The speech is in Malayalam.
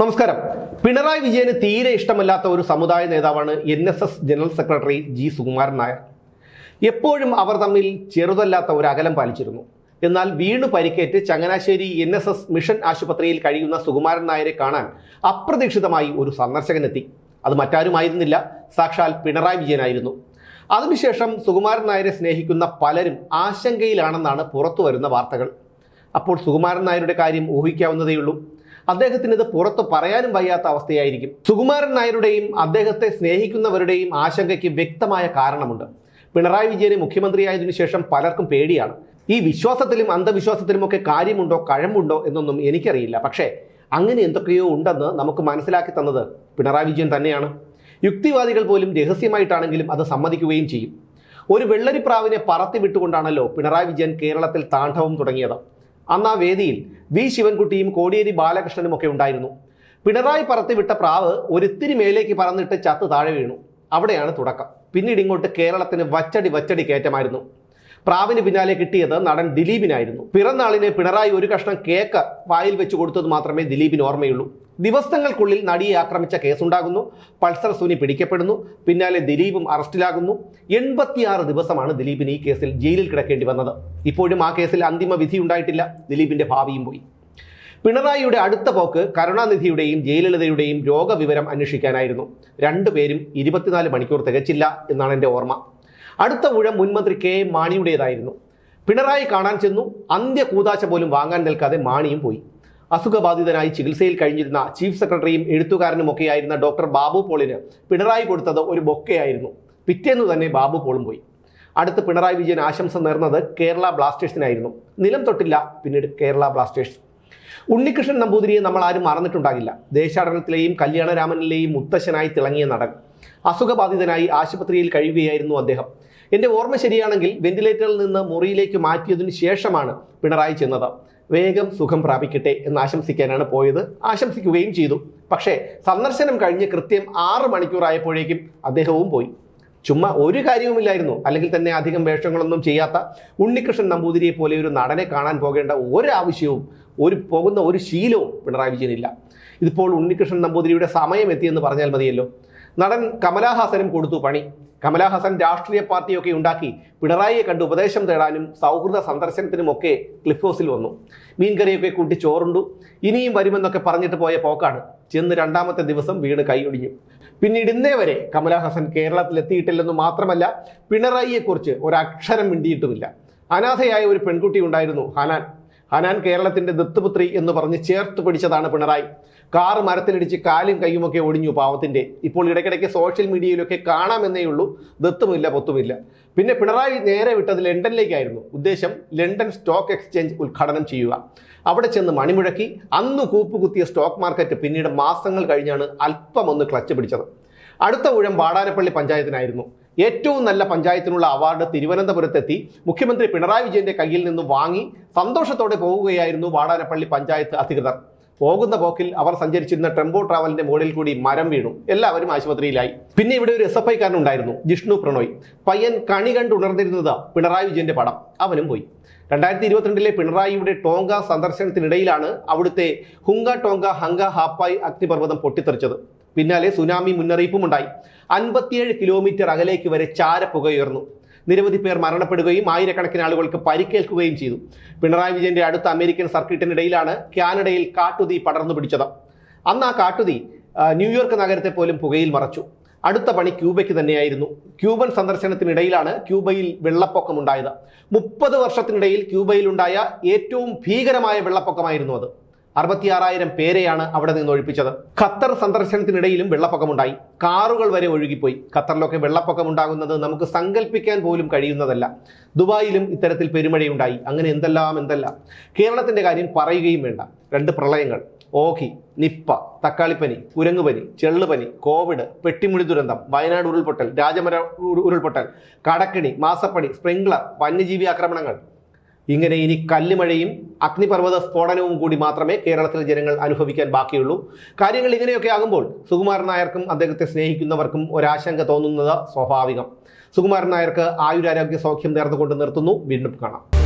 നമസ്കാരം. പിണറായി വിജയന് തീരെ ഇഷ്ടമല്ലാത്ത ഒരു സമുദായ നേതാവാണ് N S S general secretary G Sukumaran Nair. എപ്പോഴും അവർ തമ്മിൽ ചെറുതല്ലാത്ത ഒരു അകലം പാലിച്ചിരുന്നു. എന്നാൽ വീണു പരിക്കേറ്റ് Changanassery N S S mission ആശുപത്രിയിൽ കഴിയുന്ന സുകുമാരൻ നായരെ കാണാൻ അപ്രതീക്ഷിതമായി ഒരു സന്ദർശകനെത്തി. അത് മറ്റാരുമായിരുന്നില്ല സാക്ഷാൽ പിണറായി വിജയനായിരുന്നു. അതിനുശേഷം സുകുമാരൻ നായരെ സ്നേഹിക്കുന്ന പലരും ആശങ്കയിലാണെന്നാണ് പുറത്തു വരുന്ന വാർത്തകൾ. അപ്പോൾ സുകുമാരൻ നായരുടെ കാര്യം ഊഹിക്കാവുന്നതേയുള്ളൂ. അദ്ദേഹത്തിന് ഇത് പുറത്ത് പറയാനും വയ്യാത്ത അവസ്ഥയായിരിക്കും. സുകുമാരൻ നായരുടെയും അദ്ദേഹത്തെ സ്നേഹിക്കുന്നവരുടെയും ആശങ്കയ്ക്ക് വ്യക്തമായ കാരണമുണ്ട്. പിണറായി വിജയന് മുഖ്യമന്ത്രിയായതിനു ശേഷം പലർക്കും പേടിയാണ്. ഈ വിശ്വാസത്തിലും അന്ധവിശ്വാസത്തിലുമൊക്കെ കാര്യമുണ്ടോ കഴമ്പുണ്ടോ എന്നൊന്നും എനിക്കറിയില്ല. പക്ഷേ അങ്ങനെ എന്തൊക്കെയോ ഉണ്ടെന്ന് നമുക്ക് മനസ്സിലാക്കി തന്നത് പിണറായി വിജയൻ തന്നെയാണ്. യുക്തിവാദികൾ പോലും രഹസ്യമായിട്ടാണെങ്കിലും അത് സമ്മതിക്കുകയും ചെയ്യും. ഒരു വെള്ളരിപ്രാവിനെ പറത്തി വിട്ടുകൊണ്ടാണല്ലോ പിണറായി വിജയൻ കേരളത്തിൽ താണ്ഡവം തുടങ്ങിയത്. അന്ന് ആ വേദിയിൽ വി ശിവൻകുട്ടിയും കോടിയേരി ബാലകൃഷ്ണനും ഒക്കെ ഉണ്ടായിരുന്നു. പിണറായി പറത്തിവിട്ട പ്രാവ് ഒരിത്തിരി മേലേക്ക് പറന്നിട്ട് ചത്ത് താഴെ വീണു. അവിടെയാണ് തുടക്കം. പിന്നീട് ഇങ്ങോട്ട് കേരളത്തിന് വച്ചടി വച്ചടി കയറ്റമായിരുന്നു. പ്രാവിന് പിന്നാലെ കിട്ടിയത് നടൻ ദിലീപിനായിരുന്നു. പിറന്നാളിന് പിണറായി ഒരു കഷ്ണം കേക്ക് വായിൽ വെച്ച് കൊടുത്തത് മാത്രമേ ദിലീപിന് ഓർമ്മയുള്ളൂ. ദിവസങ്ങൾക്കുള്ളിൽ നടിയെ ആക്രമിച്ച കേസുണ്ടാകുന്നു. പൾസർ സുനി പിടിക്കപ്പെടുന്നു. പിന്നാലെ ദിലീപും അറസ്റ്റിലാകുന്നു. എൺപത്തിയാറ് ദിവസമാണ് ദിലീപിന് ഈ കേസിൽ ജയിലിൽ കിടക്കേണ്ടി വന്നത്. ഇപ്പോഴും ആ കേസിൽ അന്തിമ വിധി ഉണ്ടായിട്ടില്ല ദിലീപിന്റെ ഭാവിയും പോയി. പിണറായിയുടെ അടുത്ത പോക്ക് കരുണാനിധിയുടെയും ജയലളിതയുടെയും രോഗവിവരം അന്വേഷിക്കാനായിരുന്നു. രണ്ടുപേരും ഇരുപത്തിനാല് മണിക്കൂർ തികച്ചില്ല എന്നാണ് എന്റെ ഓർമ്മ. അടുത്ത ഊഴം മുൻമന്ത്രി കെ എം മാണിയുടേതായിരുന്നു. പിണറായി കാണാൻ ചെന്നു. അന്ത്യ കൂതാശ പോലും വാങ്ങാൻ നിൽക്കാതെ മാണിയും പോയി. അസുഖബാധിതനായി ചികിത്സയിൽ കഴിഞ്ഞിരുന്ന ചീഫ് സെക്രട്ടറിയും എഴുത്തുകാരനുമൊക്കെയായിരുന്ന ഡോക്ടർ ബാബു പോളിന് പിണറായി കൊടുത്തത് ഒരു ബൊക്കെയായിരുന്നു. പിറ്റേന്ന് തന്നെ ബാബു പോളും പോയി. അടുത്ത് പിണറായി വിജയൻ ആശംസ നേർന്നത് കേരള ബ്ലാസ്റ്റേഴ്സിനായിരുന്നു. നിലം തൊട്ടില്ല പിന്നീട് കേരള ബ്ലാസ്റ്റേഴ്സ്. ഉണ്ണികൃഷ്ണൻ നമ്പൂതിരിയെ നമ്മൾ ആരും മറന്നിട്ടുണ്ടാകില്ല. ദേശാടനത്തിലെയും കല്യാണരാമനിലെയും മുത്തശ്ശനായി തിളങ്ങിയ നടൻ. അസുഖബാധിതനായി ആശുപത്രിയിൽ കഴിയുകയായിരുന്നു അദ്ദേഹം. എന്റെ ഓർമ്മ ശരിയാണെങ്കിൽ വെന്റിലേറ്ററിൽ നിന്ന് മുറിയിലേക്ക് മാറ്റിയതിനു ശേഷമാണ് പിണറായി ചെന്നത്. വേഗം സുഖം പ്രാപിക്കട്ടെ എന്ന് ആശംസിക്കാനാണ് പോയത്. ആശംസിക്കുകയും ചെയ്തു. പക്ഷേ സന്ദർശനം കഴിഞ്ഞ് കൃത്യം ആറ് മണിക്കൂറായപ്പോഴേക്കും അദ്ദേഹവും പോയി. ചുമ്മാ ഒരു കാര്യവുമില്ലായിരുന്നു. അല്ലെങ്കിൽ തന്നെ അധികം വേഷങ്ങളൊന്നും ചെയ്യാത്ത ഉണ്ണികൃഷ്ണൻ നമ്പൂതിരിയെ പോലെ ഒരു നടനെ കാണാൻ പോകേണ്ട ഒരാവശ്യവും ഒരു പോകുന്ന ഒരു ശീലവും പിണറായി വിജയനില്ല. ഇതിപ്പോൾ ഉണ്ണികൃഷ്ണൻ നമ്പൂതിരിയുടെ സമയം എത്തിയെന്ന് പറഞ്ഞാൽ മതിയല്ലോ. നടൻ കമലാഹാസനും കൊടുത്തു പണി. കമലാഹാസൻ രാഷ്ട്രീയ പാർട്ടിയൊക്കെ ഉണ്ടാക്കി. പിണറായിയെ കണ്ട് ഉപദേശം തേടാനും സൗഹൃദ സന്ദർശനത്തിനുമൊക്കെ ക്ലിഫ് ഹൗസിൽ വന്നു. മീൻകറിയൊക്കെ കൂട്ടി ചോറുണ്ടു. ഇനിയും വരുമെന്നൊക്കെ പറഞ്ഞിട്ട് പോയ പോക്കാണ്. ചെന്ന് രണ്ടാമത്തെ ദിവസം വീട് കൈയൊടിഞ്ഞു പിന്നീട് ഇന്നേ വരെ കമലഹാസൻ കേരളത്തിൽ എത്തിയിട്ടില്ലെന്ന് മാത്രമല്ല പിണറായിയെക്കുറിച്ച് ഒരക്ഷരം മിണ്ടിയിട്ടുമില്ല. അനാഥയായ ഒരു പെൺകുട്ടി ഉണ്ടായിരുന്നു ഹനാൻ. ഹനാൻ കേരളത്തിന്റെ ദത്തുപുത്രി എന്ന് പറഞ്ഞ് ചേർത്ത് പിടിച്ചതാണ് പിണറായി. കാർ മരത്തിലിടിച്ച് കാലും കൈയുമൊക്കെ ഒടിഞ്ഞു പാവത്തിന്റെ. ഇപ്പോൾ ഇടയ്ക്കിടയ്ക്ക് സോഷ്യൽ മീഡിയയിലൊക്കെ കാണാമെന്നേ ഉള്ളൂ. ദത്തുമില്ല പൊത്തുമില്ല. പിന്നെ പിണറായി നേരെ വിട്ടത് ലണ്ടനിലേക്കായിരുന്നു. ഉദ്ദേശം ലണ്ടൻ സ്റ്റോക്ക് എക്സ്ചേഞ്ച് ഉദ്ഘാടനം ചെയ്യുക. അവിടെ ചെന്ന് മണിമുഴക്കി അന്ന് കൂപ്പുകുത്തിയ സ്റ്റോക്ക് മാർക്കറ്റ് പിന്നീട് മാസങ്ങൾ കഴിഞ്ഞാണ് അല്പമൊന്ന് ക്ലച്ച് പിടിച്ചത്. അടുത്ത ഊഴം വാടാനപ്പള്ളി പഞ്ചായത്തിനായിരുന്നു. ഏറ്റവും നല്ല പഞ്ചായത്തിനുള്ള അവാർഡ് തിരുവനന്തപുരത്തെത്തി. മുഖ്യമന്ത്രി പിണറായി വിജയന്റെ കയ്യിൽ നിന്ന് വാങ്ങി സന്തോഷത്തോടെ പോവുകയായിരുന്നു വാടാനപ്പള്ളി പഞ്ചായത്ത് അധികൃതർ. പോകുന്ന പോക്കിൽ അവർ സഞ്ചരിച്ചിരുന്ന ടെമ്പോ ട്രാവലിന്റെ മുകളിൽ കൂടി മരം വീണു. എല്ലാവരും ആശുപത്രിയിലായി. പിന്നെ ഇവിടെ ഒരു എസ് എഫ് ഐക്കാരനുണ്ടായിരുന്നു ജിഷ്ണു പ്രണോയ്. പയ്യൻ കണി കണ്ടുണർന്നിരുന്നത് പിണറായി വിജയന്റെ പടം. അവനും പോയി. രണ്ടായിരത്തി ഇരുപത്തിരണ്ടിലെ പിണറായിയുടെ ടോങ്ക സന്ദർശനത്തിനിടയിലാണ് അവിടുത്തെ ഹുങ്ക ടോങ്ക ഹങ്ക ഹാപ്പായ് അഗ്നിപർവതം പൊട്ടിത്തെറിച്ചത്. പിന്നാലെ സുനാമി മുന്നറിയിപ്പും ഉണ്ടായി. അൻപത്തിയേഴ് കിലോമീറ്റർ അകലേക്ക് വരെ ചാരപ്പുകയുയർന്നു. നിരവധി പേർ മരണപ്പെടുകയും ആയിരക്കണക്കിന് ആളുകൾക്ക് പരിക്കേൽക്കുകയും ചെയ്തു. പിണറായി വിജയന്റെ അടുത്ത അമേരിക്കൻ സർക്കിട്ടിനിടയിലാണ് കാനഡയിൽ കാട്ടുതീ പടർന്നു പിടിച്ചത്. അന്ന് ആ കാട്ടുതീ ന്യൂയോർക്ക് നഗരത്തെ പോലും പുകയിൽ മറച്ചു. അടുത്ത പണി ക്യൂബയ്ക്ക് തന്നെയായിരുന്നു. ക്യൂബൻ സന്ദർശനത്തിനിടയിലാണ് ക്യൂബയിൽ വെള്ളപ്പൊക്കമുണ്ടായത് മുപ്പത് വർഷത്തിനിടയിൽ ക്യൂബയിലുണ്ടായ ഏറ്റവും ഭീകരമായ വെള്ളപ്പൊക്കമായിരുന്നു അത്. അറുപത്തിയാറായിരം പേരെയാണ് അവിടെ നിന്ന് ഒഴിപ്പിച്ചത്. ഖത്തർ സന്ദർശനത്തിനിടയിലും വെള്ളപ്പൊക്കമുണ്ടായി. കാറുകൾ വരെ ഒഴുകിപ്പോയി. ഖത്തറിലൊക്കെ വെള്ളപ്പൊക്കം ഉണ്ടാകുന്നത് നമുക്ക് സങ്കല്പിക്കാൻ പോലും കഴിയുന്നതല്ല. ദുബായിലും ഇത്തരത്തിൽ പെരുമഴയുണ്ടായി. അങ്ങനെ എന്തെല്ലാം എന്തെല്ലാം. കേരളത്തിന്റെ കാര്യം പറയുകയും വേണ്ട. രണ്ട് പ്രളയങ്ങൾ. ഓഖി നിപ്പ തക്കാളിപ്പനി കുരങ്ങുപനി ചെള്ളുപനി കോവിഡ് പെട്ടിമുടി ദുരന്തം വയനാട് ഉരുൾപൊട്ടൽ രാജമര ഉരുൾപൊട്ടൽ കടക്കിണി മാസപ്പണി സ്പ്രിംഗ്ലർ വന്യജീവി ആക്രമണങ്ങൾ. ഇങ്ങനെ ഇനി കല്ലുമഴയും അഗ്നിപർവത സ്ഫോടനവും കൂടി മാത്രമേ കേരളത്തിലെ ജനങ്ങൾ അനുഭവിക്കാൻ ബാക്കിയുള്ളൂ. കാര്യങ്ങൾ ഇങ്ങനെയൊക്കെ ആകുമ്പോൾ സുകുമാരൻ നായർക്കും അദ്ദേഹത്തെ സ്നേഹിക്കുന്നവർക്കും ഒരാശങ്ക തോന്നുന്നത് സ്വാഭാവികം. സുകുമാരൻ നായർക്ക് ആയുരാരോഗ്യ സൗഖ്യം നേർന്നുകൊണ്ട് നിർത്തുന്നു. വീണ്ടും കാണാം.